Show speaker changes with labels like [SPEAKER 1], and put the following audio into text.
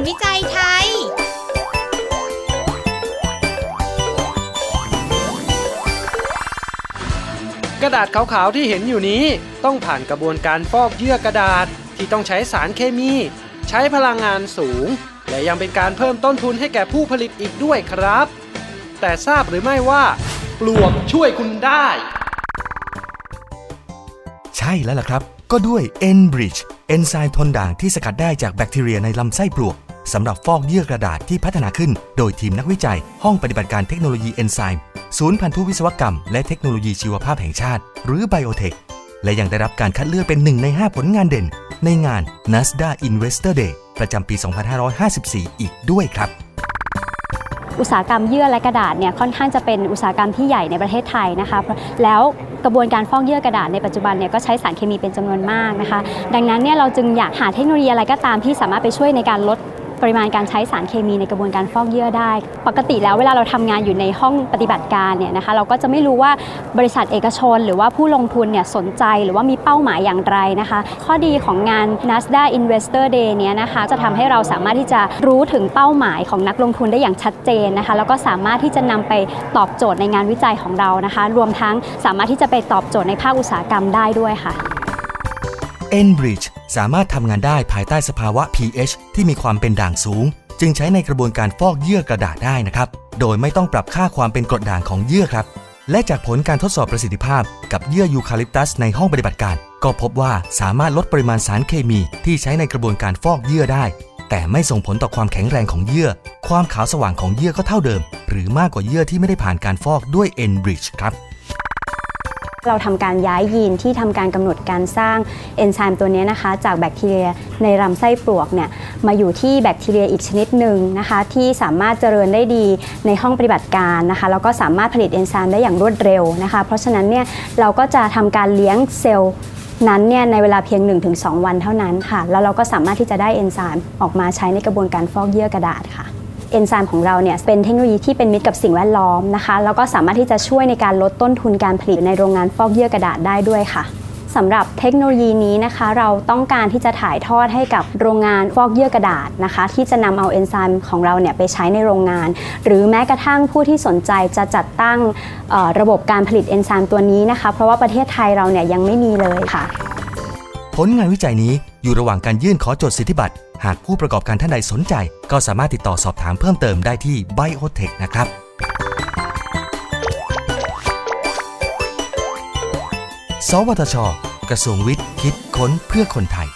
[SPEAKER 1] รวิจัยไทย
[SPEAKER 2] กระดาษขาวๆที่เห็นอยู่นี้ ต้องผ่านกระบวนการฟอกเยื่อกระดาษที่ต้องใช้สารเคมี ใช้พลังงานสูง และยังเป็นการเพิ่มต้นทุนให้แก่ผู้ผลิตอีกด้วยครับ แต่ทราบหรือไม่ว่าปลวกช่วยคุณได้
[SPEAKER 3] ใช่แล้วล่ะครับ ก็ด้วย Enbridge เอนไซม์ทนด่างที่สกัดได้จากแบคทีเรียในลำไส้ปลวก สำหรับฟอกเยื่อกระดาษที่พัฒนาขึ้น โดยทีมนักวิจัย ห้องปฏิบัติการเทคโนโลยีเอนไซม์ศูนย์พันธุวิศวกรรม และเทคโนโลยีชีวภาพแห่งชาติ หรือ Biotech และยังได้รับการคัดเลือกเป็นหนึ่งใน 5 ผลงานเด่น ในงาน NASDA Investor Day ประจำปี 2554 อีกด้วยครับ
[SPEAKER 4] อุตสาหกรรมเยื่อและกระดาษเนี่ยค่อนข้างจะเป็นอุตสาหกรรมที่ใหญ่ในประเทศไทยนะคะเพราะแล้วกระบวนการฟอกเยื่อกระดาษในปัจจุบันเนี่ยก็ใช้สารเคมีเป็นจำนวนมากนะคะ ดังนั้นเนี่ยเราจึงอยากหาเทคโนโลยีอะไรก็ตามที่สามารถไปช่วยในการลด ปริมาณการใช้สารเคมีในกระบวนการฟอกเยื่อได้ ปกติแล้วเวลาเราทำงานอยู่ในห้องปฏิบัติการเนี่ยนะคะเราก็จะไม่รู้ว่าบริษัทเอกชน หรือว่าผู้ลงทุนเนี่ยสนใจหรือว่ามีเป้าหมายอย่างไรนะคะ ข้อดีของงาน NASDAQ Investor Day เนี้ยนะคะจะทำให้เราสามารถที่จะรู้ถึงเป้าหมายของนักลงทุนได้อย่างชัดเจนนะคะแล้วก็สามารถที่จะนำไปตอบโจทย์ในงานวิจัยของเรานะคะ รวมทั้งสามารถที่จะไปตอบโจทย์ในภาคอุตสาหกรรมได้ด้วยค่ะ
[SPEAKER 3] Enbridge สามารถทำงานได้ภายใต้สภาวะ pH ที่มีความเป็นด่างสูง จึงใช้ในกระบวนการฟอกเยื่อกระดาษได้นะครับ โดยไม่ต้องปรับค่าความเป็นกรดด่างของเยื่อครับ และจากผลการทดสอบประสิทธิภาพ กับเยื่อยูคาลิปตัสในห้องปฏิบัติการ ก็พบว่าสามารถลดปริมาณสารเคมีที่ใช้ในกระบวนการฟอกเยื่อได้ แต่ไม่ส่งผลต่อความแข็งแรงของเยื่อ ความขาวสว่างของเยื่อก็เท่าเดิม หรือมากกว่าเยื่อที่ไม่ได้ผ่านการฟอกด้วย Enbridge ครับ
[SPEAKER 4] เราทำการย้ายยีนที่ทำการกำหนดการสร้างเอนไซม์ตัวนี้นะคะ จากแบคทีเรียในลำไส้ปลวกเนี่ยมาอยู่ที่แบคทีเรียอีกชนิดหนึ่งนะคะ ที่สามารถเจริญได้ดีในห้องปฏิบัติการนะคะแล้วก็สามารถผลิตเอนไซม์ได้อย่างรวดเร็วนะคะ เพราะฉะนั้นเนี่ยเราก็จะทำการเลี้ยงเซลล์นั้นเนี่ยในเวลาเพียง 1-2 วันเท่านั้นค่ะ แล้วเราก็สามารถที่จะได้เอนไซม์ออกมาใช้ในกระบวนการฟอกเยื่อกระดาษค่ะ เอนไซม์ของเราเนี่ยเป็นเทคโนโลยีที่เป็นมิตรกับสิ่งแวดล้อมนะคะ แล้วก็สามารถที่จะช่วยในการลดต้นทุนการผลิตในโรงงานฟอกเยื่อกระดาษได้ด้วยค่ะสำหรับเทคโนโลยีนี้นะคะ เราต้องการที่จะถ่ายทอดให้กับโรงงานฟอกเยื่อกระดาษนะคะ ที่จะนำเอาเอนไซม์ของเราเนี่ยไปใช้ในโรงงาน หรือแม้กระทั่งผู้ที่สนใจจะจัดตั้งระบบการผลิตเอนไซม์ตัวนี้นะคะ เพราะว่าประเทศไทยเราเนี่ยยังไม่มีเลยค่ะ
[SPEAKER 3] ผลงานวิจัยนี้ อยู่ระหว่างการยื่นขอจดสิทธิบัตร หากผู้ประกอบการท่านใดสนใจ ก็สามารถติดต่อสอบถามเพิ่มเติมได้ที่ Biotech นะครับ สวทช กระทรวงวิทย์ คิดค้นเพื่อคนไทย